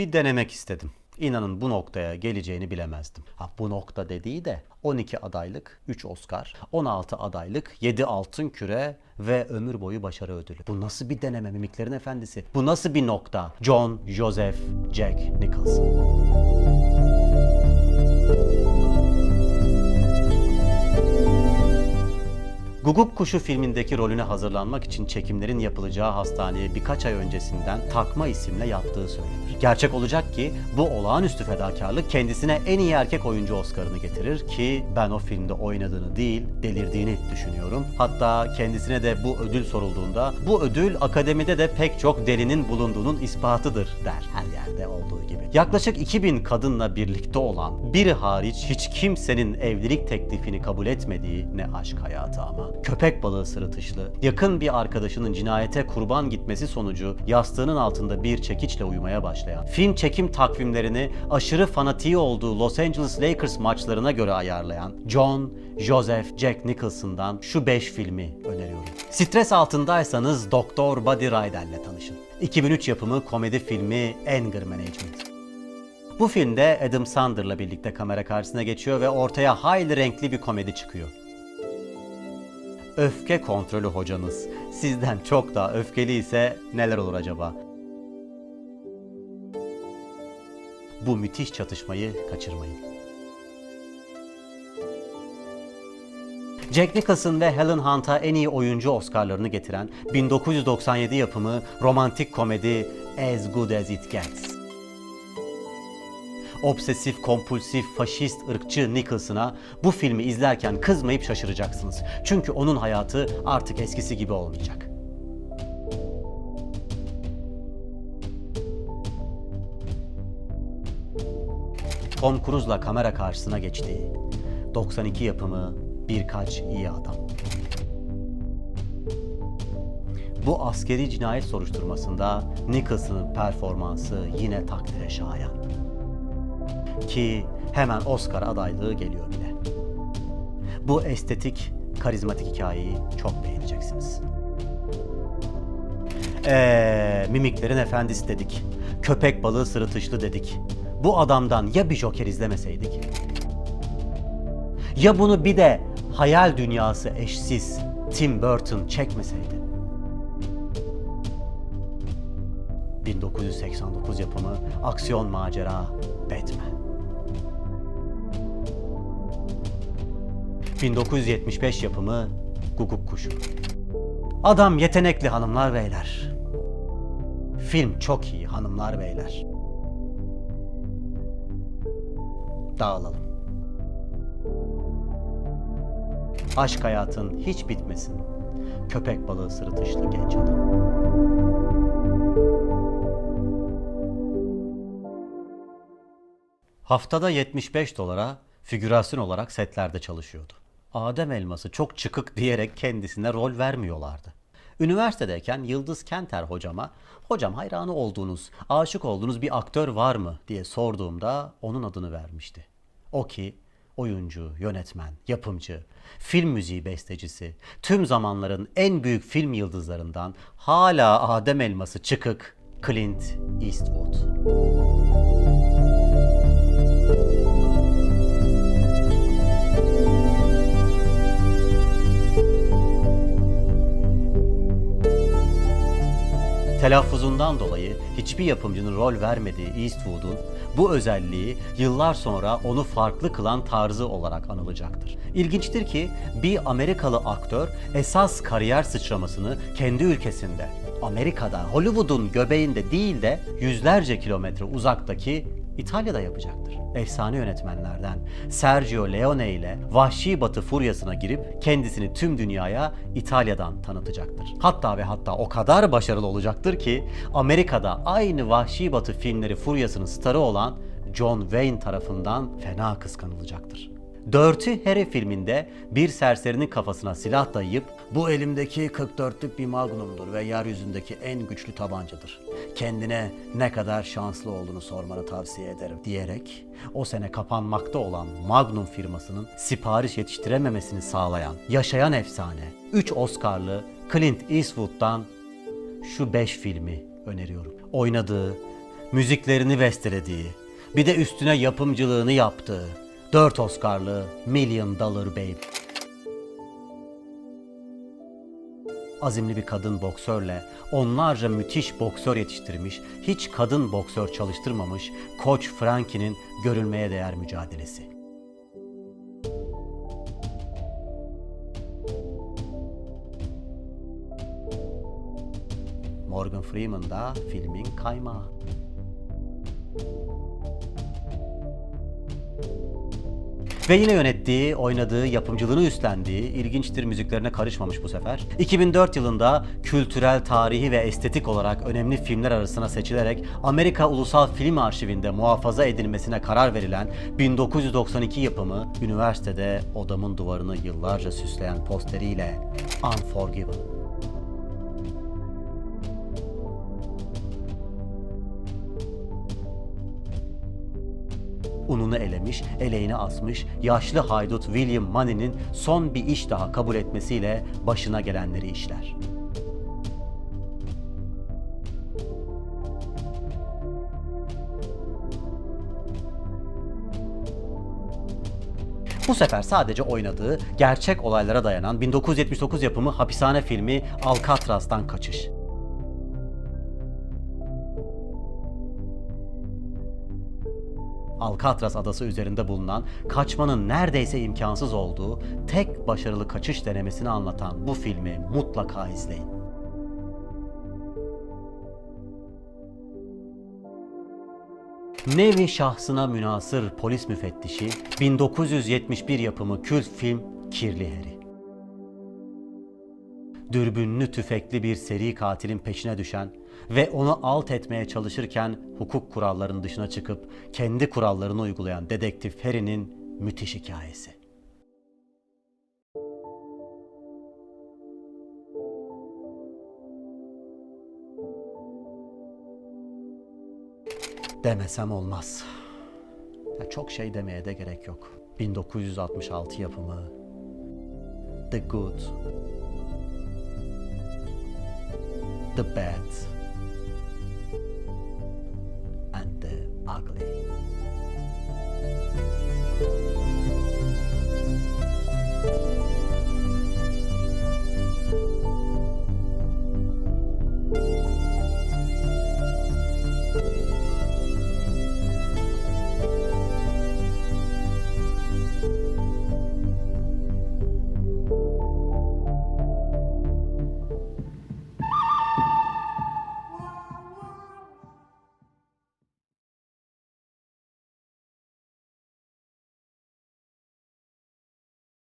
Bir denemek istedim. İnanın bu noktaya geleceğini bilemezdim. Ha, bu nokta dediği de 12 adaylık, 3 Oscar, 16 adaylık, 7 altın küre ve ömür boyu başarı ödülü. Bu nasıl bir deneme mimiklerin efendisi? Bu nasıl bir nokta? John, Joseph, Jack Nicholson. Guguk Kuşu filmindeki rolüne hazırlanmak için çekimlerin yapılacağı hastaneye birkaç ay öncesinden takma isimle yattığı söylenir. Gerçek olacak ki bu olağanüstü fedakarlık kendisine en iyi erkek oyuncu Oscar'ını getirir ki ben o filmde oynadığını değil delirdiğini düşünüyorum. Hatta kendisine de bu ödül sorulduğunda bu ödül akademide de pek çok delinin bulunduğunun ispatıdır der her yerde olduğu gibi. Yaklaşık 2000 kadınla birlikte olan biri hariç hiç kimsenin evlilik teklifini kabul etmediği ne aşk hayatı ama. Köpek balığı sırıtışlı, yakın bir arkadaşının cinayete kurban gitmesi sonucu yastığının altında bir çekiçle uyumaya başlayan, film çekim takvimlerini aşırı fanatiği olduğu Los Angeles Lakers maçlarına göre ayarlayan John, Joseph, Jack Nicholson'dan şu 5 filmi öneriyorum. Stres altındaysanız Doktor Buddy Rydell'le tanışın. 2003 yapımı komedi filmi Anger Management. Bu filmde Adam Sandler'la birlikte kamera karşısına geçiyor ve ortaya hayli renkli bir komedi çıkıyor. Öfke kontrolü hocanız sizden çok daha öfkeli ise neler olur acaba? Bu müthiş çatışmayı kaçırmayın. Jack Nicholson ve Helen Hunt'a en iyi oyuncu Oscar'larını getiren 1997 yapımı romantik komedi As Good As It Gets. Obsesif, kompulsif, faşist, ırkçı Nicholson'a bu filmi izlerken kızmayıp şaşıracaksınız. Çünkü onun hayatı artık eskisi gibi olmayacak. Tom Cruise'la kamera karşısına geçtiği 92 yapımı Birkaç iyi Adam. Bu askeri cinayet soruşturmasında Nicholson'ın performansı yine takdire şayan. Ki hemen Oscar adaylığı geliyor bile. Bu estetik, karizmatik hikayeyi çok beğeneceksiniz. Eee, mimiklerin efendisi dedik. Köpek balığı sırıtışlı dedik. Bu adamdan ya bir Joker izlemeseydik? Ya bunu bir de hayal dünyası eşsiz Tim Burton çekmeseydi? 1989 yapımı aksiyon macera Batman. 1975 yapımı Guguk Kuşu. Adam yetenekli hanımlar beyler. Film çok iyi hanımlar beyler. Dağılalım. Aşk hayatın hiç bitmesin. Köpek balığı sırıtışlı genç adam. Haftada 75 dolara figürasyon olarak setlerde çalışıyordu. Adem elması çok çıkık diyerek kendisine rol vermiyorlardı. Üniversitedeyken Yıldız Kenter hocama, hocam hayranı olduğunuz, aşık olduğunuz bir aktör var mı diye sorduğumda onun adını vermişti. O ki oyuncu, yönetmen, yapımcı, film müziği bestecisi, tüm zamanların en büyük film yıldızlarından hala Adem elması çıkık Clint Eastwood. Telaffuzundan dolayı hiçbir yapımcının rol vermediği Eastwood'un bu özelliği yıllar sonra onu farklı kılan tarzı olarak anılacaktır. İlginçtir ki bir Amerikalı aktör esas kariyer sıçramasını kendi ülkesinde, Amerika'da, Hollywood'un göbeğinde değil de yüzlerce kilometre uzaktaki İtalya'da yapacaktır. Efsane yönetmenlerden Sergio Leone ile Vahşi Batı furyasına girip kendisini tüm dünyaya İtalya'dan tanıtacaktır. Hatta ve hatta o kadar başarılı olacaktır ki Amerika'da aynı Vahşi Batı filmleri furyasının starı olan John Wayne tarafından fena kıskanılacaktır. Dirty Harry filminde bir serserinin kafasına silah dayayıp bu elimdeki 44'lük bir magnumdur ve yeryüzündeki en güçlü tabancadır. Kendine ne kadar şanslı olduğunu sormanı tavsiye ederim diyerek o sene kapanmakta olan Magnum firmasının sipariş yetiştirememesini sağlayan yaşayan efsane 3 Oscar'lı Clint Eastwood'dan şu 5 filmi öneriyorum. Oynadığı, müziklerini bestelediği, bir de üstüne yapımcılığını yaptığı 4 Oscar'lı Million Dollar Baby. Azimli bir kadın boksörle onlarca müthiş boksör yetiştirmiş, hiç kadın boksör çalıştırmamış Koç Frankie'nin görülmeye değer mücadelesi. Morgan Freeman da filmin kaymağı. Ve yine yönettiği, oynadığı, yapımcılığını üstlendiği, ilginçtir müziklerine karışmamış bu sefer. 2004 yılında kültürel, tarihi ve estetik olarak önemli filmler arasına seçilerek Amerika Ulusal Film Arşivinde muhafaza edilmesine karar verilen 1992 yapımı üniversitede odamın duvarını yıllarca süsleyen posteriyle Unforgiven. Ununu elemiş, eleğini asmış, yaşlı haydut William Money'nin son bir iş daha kabul etmesiyle başına gelenleri işler. Bu sefer sadece oynadığı, gerçek olaylara dayanan 1979 yapımı hapishane filmi Alcatraz'dan kaçış. Alcatraz adası üzerinde bulunan kaçmanın neredeyse imkansız olduğu tek başarılı kaçış denemesini anlatan bu filmi mutlaka izleyin. Nevi şahsına münasır polis müfettişi 1971 yapımı kült film Kirli Harry dürbünlü tüfekli bir seri katilin peşine düşen ve onu alt etmeye çalışırken hukuk kurallarının dışına çıkıp kendi kurallarını uygulayan dedektif Harry'nin müthiş hikayesi. Demesem olmaz. Ya çok şey demeye de gerek yok. 1966 yapımı The Good the bad, ugly.